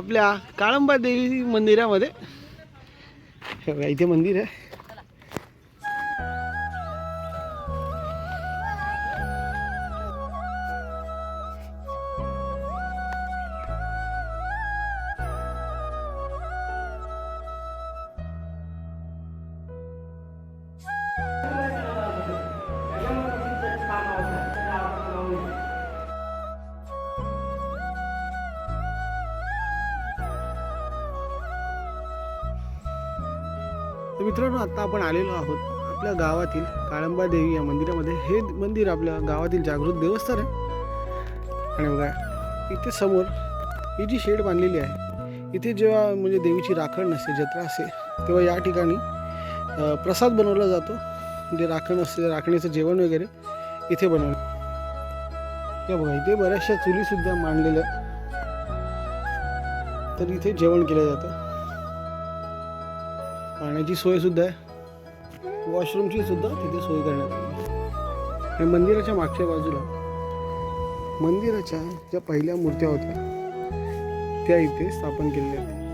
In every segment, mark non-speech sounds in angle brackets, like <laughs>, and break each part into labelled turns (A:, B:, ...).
A: आपल्या काळंबा देवी मंदिरामध्ये. इथे मंदिर आहे. मित्रांनो आता आपण आलेलो आहोत आपल्या गावातील काळंबा देवी या मंदिरामध्ये. हे मंदिर आपल्या गावातील जागृत देवस्थान आहे. आणि बघा इथे समोर ही जी शेड बांधलेली आहे इथे जेव्हा म्हणजे देवीची राखण नसते जत्रा असते तेव्हा या ठिकाणी प्रसाद बनवला जातो. म्हणजे राखण असते राखणीचं जेवण वगैरे इथे बनवलं. हे बघा इथे बऱ्याचशा चुलीसुद्धा मांडलेल्या तर इथे जेवण केलं जातं. पाण्याची सोय सुद्धा आहे. वॉशरूमची सुद्धा तिथे सोय करण्यात आली. आणि मंदिराच्या मागच्या बाजूला मंदिराच्या ज्या पहिल्या मूर्त्या होत्या त्या इथे स्थापन केलेल्या आहेत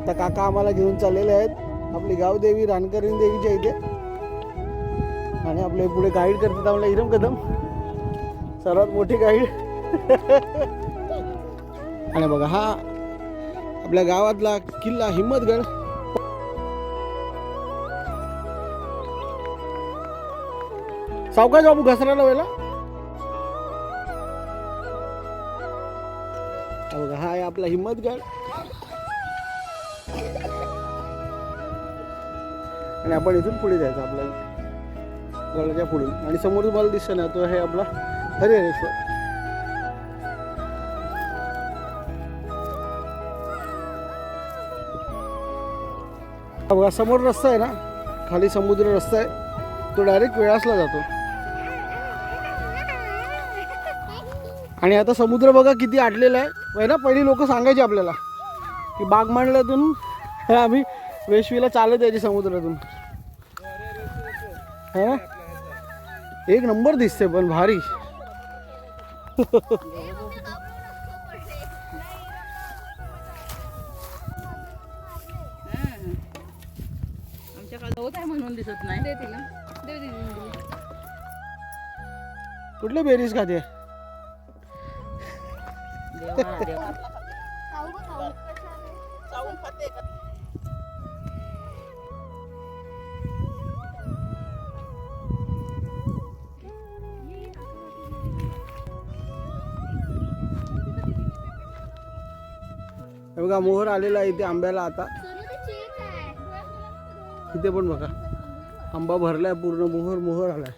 A: आता काका आम्हाला घेऊन चाललेले आहेत. आपली गावदेवी रानकरीण देवीच्या इथे. आणि आपले पुढे गाईड करतात आम्हाला हिरम कदम. सर्वात मोठी गाईड आणि बघा हा आपल्या गावातला किल्ला हिम्मतगड. सावकाश बाबू घसरायला वेळेला बघा हा आहे आपला हिम्मतगड. आणि आपण इथून पुढे जायचं आपल्याला गडाच्या पुढून आणि समोर तुम्हाला दिसतं ना तो आहे आपला हरिहरेश्वर. बघा समोर रस्ता आहे ना खाली समुद्र रस्ता आहे. तो डायरेक्ट वेळासला जातो. आणि आता समुद्र बघा किती आटलेला आहे. ना पहिली लोक सांगायची आपल्याला. की बागमांडल्यातून आम्ही वेशवीला चालत यायची समुद्रातून. हा? एक नंबर दिसते पण भारी.
B: म्हणून दिसत नाही.
A: कुठले बेरीज खाते? हे बघा मोहर आलेला आहे इथे आंब्याला आता. इथे पण बघा. आंबा भरलाय पूर्ण मोहर मोहर आलाय.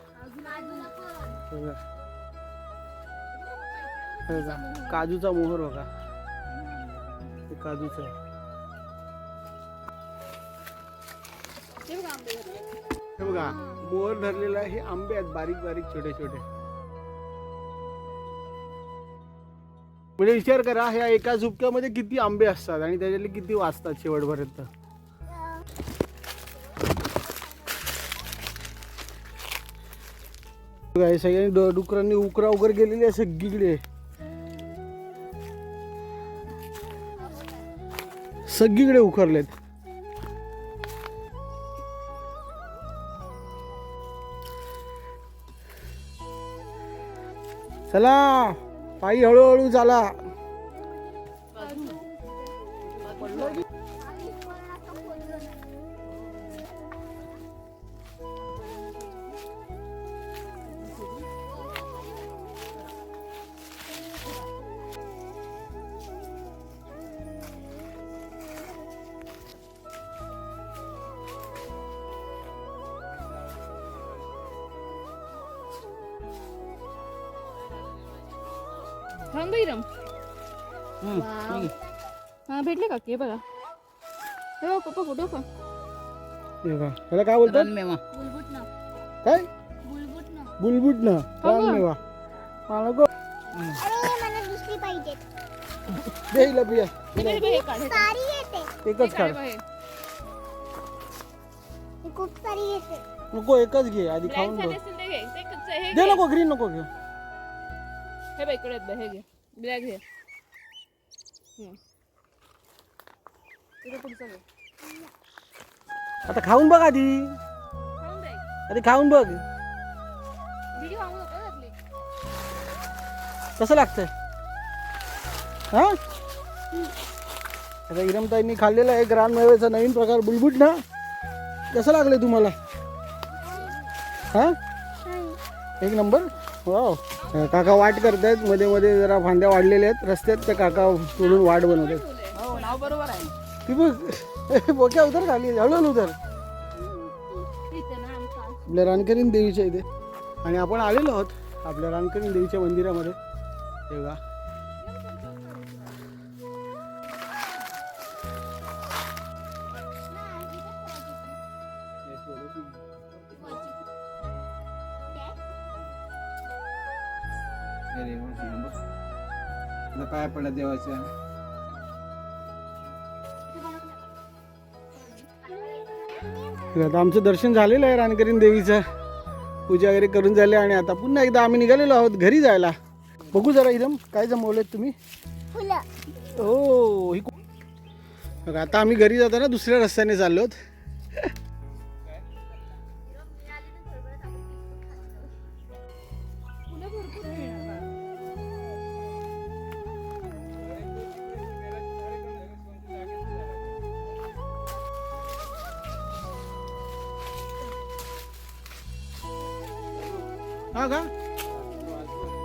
A: काजूचा मोहर बघा. काजूचा. हे बघा मोहर धरलेला आहे हे आंबे आहेत बारीक बारीक छोटे छोटे. म्हणजे विचार करा ह्या एका झुपक्यामध्ये किती आंबे असतात आणि त्याच्यातले किती वाचतात शेवटपर्यंत? सगळ्यांनी डुकरांनी उकरा उकर गेलेली आहे सगळीकडे. सगळीकडे उखरलेत चला. पायी हळूहळू चाला
C: थांब. बैरम हा भेटले का? की बघा. हे बघ पप्पा फोटो का
A: हे बघा त्याला काय बोलतात?
B: मेवा
C: बुलबुट ना
A: काय?
C: बुलबुट ना
A: बुलबुट ना रानमेवा. हा, नको दे हिला पिया
C: हे बघ, हे बघ, हे काढ, हे काढ.
D: सारी येते.
A: एकच
C: हे
A: काढ
C: काढ, हे बघ, हे.
D: ही खूप सारी येते.
A: नको एकच घे. आधी
C: Black
A: खाऊन
C: झाले
A: बघ.
C: असतील ते घे. ते कच्चं आहे, हे
A: दे
C: घे.
A: नको ग्रीन नको घेऊ.
C: हे बघ, इकडे आहेत बघ, हे घे. ब्लॅक घे. हम्म. तुझं पुढचं घे.
A: आता खाऊन बघ आधी.
C: खाऊन.
A: आधी खाऊन बघ.
C: दीदी खाऊ नको घातली.
A: कसं लागतंय? हा? आता इरमताईंनी खाल्लेलं आहे ग्रानमेवेचा नवीन प्रकार. बुलबुट ना? कसं लागलं तुम्हाला? हा? एक नंबर? वाव. काका वाट करतायत. मध्ये मध्ये जरा फांद्या वाढलेल्या आहेत. रस्त्यात त्या काका तोडून वाट बनवत आहेत
B: हो नाव बरोबर आहे.
A: ती बघ. बोक्या उतर खाली. हळूहळू उतर. आपल्या रानकरीन देवीच्या इथे. आणि आपण आलेलो आहोत आपल्या रानकरीन देवीच्या मंदिरामध्ये. तेव्हा
E: पाया पडला देवाच्या.
A: आता आमचं दर्शन झालेलं आहे रानकरीन देवीचं. पूजा वगैरे करून झाले आणि आता पुन्हा एकदा आम्ही निघालेलो आहोत घरी जायला. बघू जरा एकदम काय जमवलेत तुम्ही? हो ही आता आम्ही घरी जाताना दुसऱ्या रस्त्याने चाललो हा का?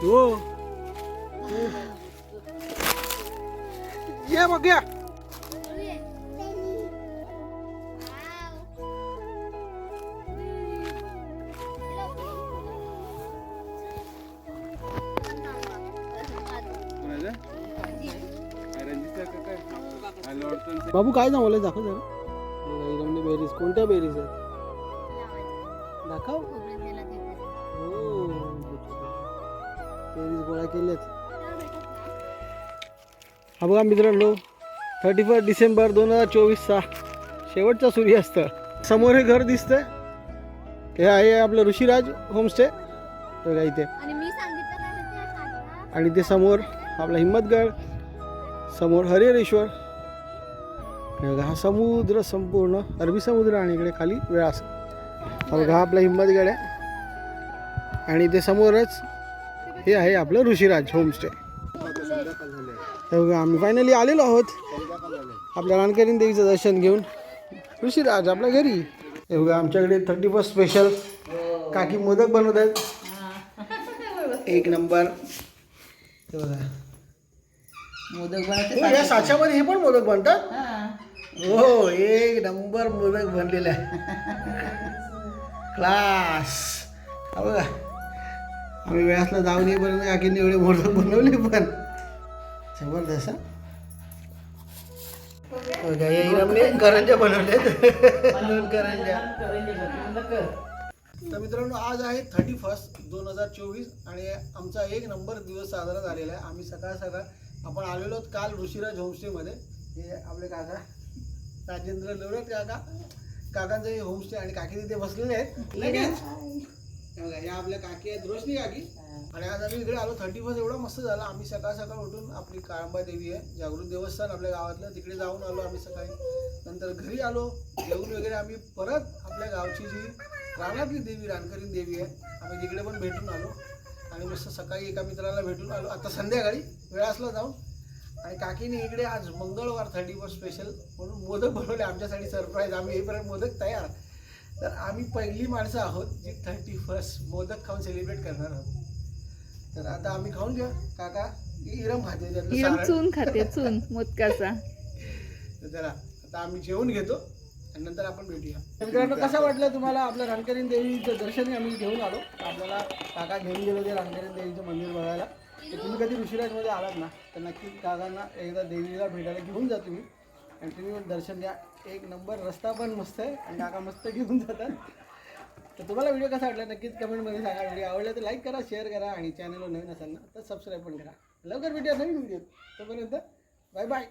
A: हो. ये मग या. बाबू काय जमवलंय दाखव जरा. बेरीज कोणत्या बेरीज आहेत? दाखव. हो गोळा केल्यात हा बघा मित्रांनो थर्टी फर्स्ट डिसेंबर दोन हजार चोवीसचा शेवटचा सूर्यास्त. समोर हे घर दिसतंय. हे आहे आपलं ऋषीराज होमस्टे बघा इथे.
D: आणि
A: ते समोर आपला हिम्मतगड समोर हरिहरेश्वर हे बघा हा समुद्र संपूर्ण अरबी समुद्र आणि इकडे खाली वेळास बघा आपला हिम्मतगड आहे. आणि ते समोरच हे आहे आपलं ऋषीराज होमस्टे. आम्ही फायनली आलेलो आहोत. आपल्या रानकरीन देवीचं दर्शन घेऊन. ऋषीराज आपल्या घरी. हे बघा आमच्याकडे थर्टी फर्स्ट स्पेशल काकी मोदक बनवत आहेत. एक नंबर. हे बघा.
B: मोदक
A: हो, या साच्यामध्ये हे पण मोदक बनतात?
B: हा.
A: एक नंबर मोदक बनलेला आहे. <laughs> क्लास बघा. आम्ही वेळासला जाऊन येईपर्यंत काकीने एवढे मोदक बनवले पण. जबरदस्त हा. करंजा दोन करंजा तर मित्रांनो आज आहे थर्टी फर्स्ट दोन हजार चोवीस आणि आमचा एक नंबर दिवस साजरा झालेला आहे. आम्ही सकाळ सकाळ आपण आलेलो आहोत काल ऋषीराज होमस्टेमध्ये. हे आपले काका राजेंद्र लोरट काका. काकांचं हे होमस्टे आणि काकी तिथे बसलेले आहेत. या आपल्या काकी आहेत. रोशनी काकी. आणि आज आम्ही इकडे आलो. थर्टी फर्स्ट एवढा मस्त झाला. आम्ही सकाळ सकाळ उठून आपली काळंबा देवी आहे. जागृत देवस्थान आपल्या गावातलं. तिकडे जाऊन आलो आम्ही सकाळी. नंतर घरी आलो. जेवून वगैरे आम्ही परत आपल्या गावची जी रानातली देवी रानकरीन देवी आहे आम्ही तिकडे पण भेटून आलो. आणि मस्त सकाळी एका मित्राला भेटून आलो. आता संध्याकाळी वेळ असला जाऊन. आणि काकीने इकडे आज मंगळवार थर्टी फर्स्ट स्पेशल म्हणून मोदक बनवले. आमच्यासाठी सरप्राईज. आम्ही येईपर्यंत मोदक तयार. तर आम्ही पहिली माणसं आहोत जी थर्टी फर्स्ट मोदक खाऊन सेलिब्रेट करणार आहोत. तर आता आम्ही खाऊन घेऊ. काका इरम खाते
C: इरम. चून खाते चून मोदकाचा. <laughs>
A: तर चला आता आम्ही जेवण घेतो आणि नंतर आपण भेटूया. मित्रांनो कसं वाटलं तुम्हाला आपलं रानकरीन देवीचं दर्शन आम्ही घेऊन आलो. आपल्याला काका घेऊन गेलो ते रानकरीन देवीचं मंदिर बघायला. तर तुम्ही कधी ऋषीराजमध्ये आलात ना तर नक्की काकांना एकदा देवीला भेटायला घेऊन जा तुम्ही. आणि तुम्ही दर्शन घ्या. एक नंबर रस्ता पण मस्त आहे आणि काका मस्त घेऊन जातात. तर तुम्हाला व्हिडिओ कसा वाटला नक्कीच कमेंटमध्ये सांगा. व्हिडिओ आवडला तर लाईक करा शेअर करा आणि चॅनलवर नवीन असाल ना तर सबस्क्राईब पण करा. लवकर भेटूया नवीन व्हिडिओ तोपर्यंत बाय बाय